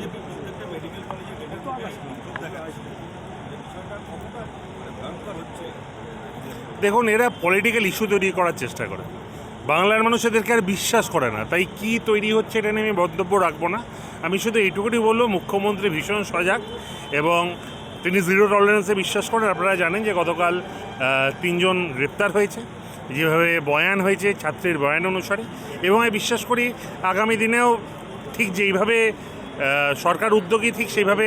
মানে দেখুন, এরা পলিটিক্যাল ইস্যু তৈরি করার চেষ্টা করে। বাংলার মানুষ এদেরকে আর বিশ্বাস করে না। তাই কি তৈরি হচ্ছে এটা নিয়ে আমি বক্তব্য রাখব না। আমি শুধু এইটুকুনি বলব, মুখ্যমন্ত্রী ভীষণ সজাগ এবং তিনি জিরো টলারেন্সে বিশ্বাস করেন। আপনারা জানেন যে গতকাল তিনজন গ্রেপ্তার হয়েছে, যেভাবে বয়ান হয়েছে ছাত্রীর বয়ান অনুসারে। এবং আমি বিশ্বাস করি, আগামী দিনেও ঠিক যেইভাবে সরকার উদ্যোগী ঠিক সেইভাবে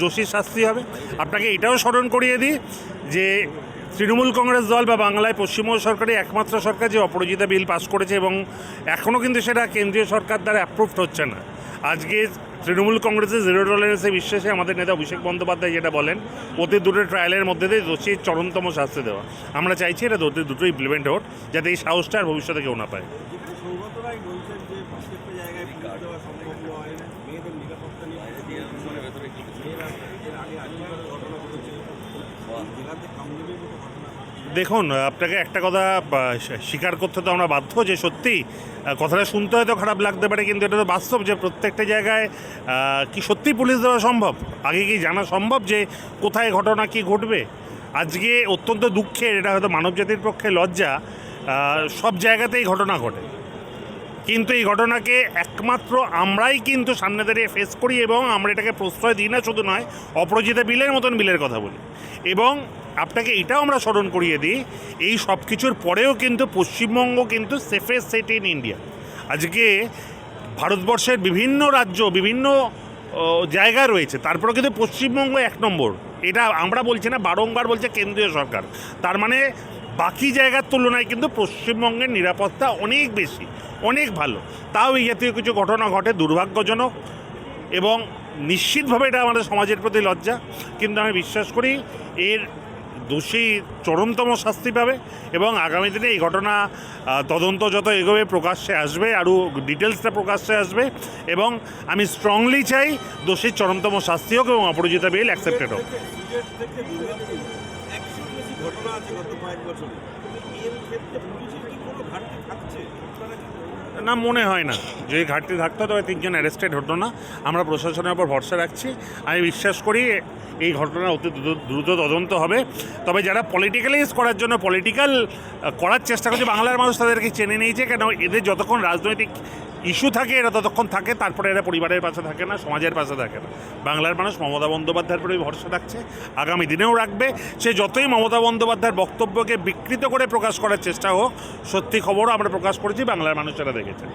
যোশীর শাস্তি হবে। আপনাকে এটাও স্মরণ করিয়ে দিই যে তৃণমূল কংগ্রেস দল বা বাংলায় পশ্চিমবঙ্গ সরকারের একমাত্র সরকার যে অপরাজিতা বিল পাস করেছে এবং এখনও কিন্তু সেটা কেন্দ্রীয় সরকার দ্বারা অ্যাপ্রুভড হচ্ছে না আজকে তৃণমূল কংগ্রেসের জিরো টলারেন্সে বিশ্বাসে আমাদের নেতা অভিষেক বন্দ্যোপাধ্যায় যেটা বলেন অতি দুটো ট্রায়ালের মধ্যে দিয়ে দোষীর চরমতম শাস্তি দেওয়া আমরা চাইছি এটা অতি দুটো ইমপ্লিমেন্ট হোক যাতে এই সাহসটা আর ভবিষ্যতে কেউ না পায় মেয়েদের নিরাপত্তা নিয়ে দেখুন, আপনাকে একটা কথা স্বীকার করতে তো আমরা বাধ্য যে সত্যি কথাটা শুনতে হয়তো খারাপ লাগতে পারে, কিন্তু এটা তো বাস্তব যে প্রত্যেকটা জায়গায় কি সত্যি পুলিশ দেওয়া সম্ভব? আগে কি জানা সম্ভব যে কোথায় ঘটনা, কি ঘটবে? আজকে অত্যন্ত দুঃখের, এটা হয়তো মানবজাতির পক্ষে লজ্জা সব জায়গাতেই ঘটনা ঘটে। কিন্তু এই ঘটনাকে একমাত্র আমরাই কিন্তু সামনে দাঁড়িয়ে ফেস করি এবং আমরা এটাকে প্রশ্রয় দিই না, শুধু নয়, অপরাজিতা বিলের মতন বিলের কথা বলি। এবং আপনাকে এটাও আমরা স্মরণ করিয়ে দিই, এই সব কিছুর পরেও কিন্তু পশ্চিমবঙ্গ কিন্তু সেফেস্ট সেট ইন ইন্ডিয়া আজকে ভারতবর্ষের বিভিন্ন রাজ্য, বিভিন্ন জায়গা রয়েছে তারপরে কিন্তু পশ্চিমবঙ্গ এক নম্বর। এটা আমরা বলছি না, বারংবার বলছে কেন্দ্রীয় সরকার। তার মানে বাকি জায়গার তুলনায় কিন্তু পশ্চিমবঙ্গের নিরাপত্তা অনেক বেশি। অনেক ভালো। তাও এই জাতীয় কিছু ঘটনা ঘটে, দুর্ভাগ্যজনক এবং নিশ্চিতভাবে এটা আমাদের সমাজের প্রতি লজ্জা। কিন্তু আমি বিশ্বাস করি এর দোষী চরমতম শাস্তি পাবে এবং আগামী দিনে এই ঘটনা তদন্ত যত এগোবে প্রকাশ্যে আসবে, আরও ডিটেলসটা প্রকাশ্যে আসবে এবং আমি স্ট্রংলি চাই দোষীর চরমতম শাস্তি হোক এবং অপরাজিতা বিল অ্যাকসেপ্টেড হোক। ঘটনা আছে গত কয়েক বছরে। এর ক্ষেত্রে পুলিশের কি কোনো ঘাটতি থাকছে? না, মনে হয় না। যদি ঘাটতি থাকতো, তবে তিনজন অ্যারেস্টেড হতো না। আমরা প্রশাসনের উপর ভরসা রাখছি। আমি বিশ্বাস করি এই ঘটনা অতি দ্রুত- দ্রুত তদন্ত হবে। তবে যারা পলিটিক্যালাইজ করার জন্য পলিটিক্যাল করার চেষ্টা করছে, বাংলার মানুষ তাদেরকে চেনে নিয়েছে। কেন এদের যতক্ষণ রাজনৈতিক ইস্যু থাকে এরা ততক্ষণ থাকে তারপরে এরা পরিবারের পাশে থাকে না সমাজের পাশে থাকে না। বাংলার মানুষ মমতা বন্দ্যোপাধ্যায়ের প্রতি ভরসা রাখছে আগামী দিনেও রাখবে। সে যতই মমতা বন্দ্যোপাধ্যায়ের বক্তব্যকে বিকৃত করে প্রকাশ করার চেষ্টা হোক সত্যি খবরও আমরা প্রকাশ করেছি বাংলার মানুষেরা দেখেছে।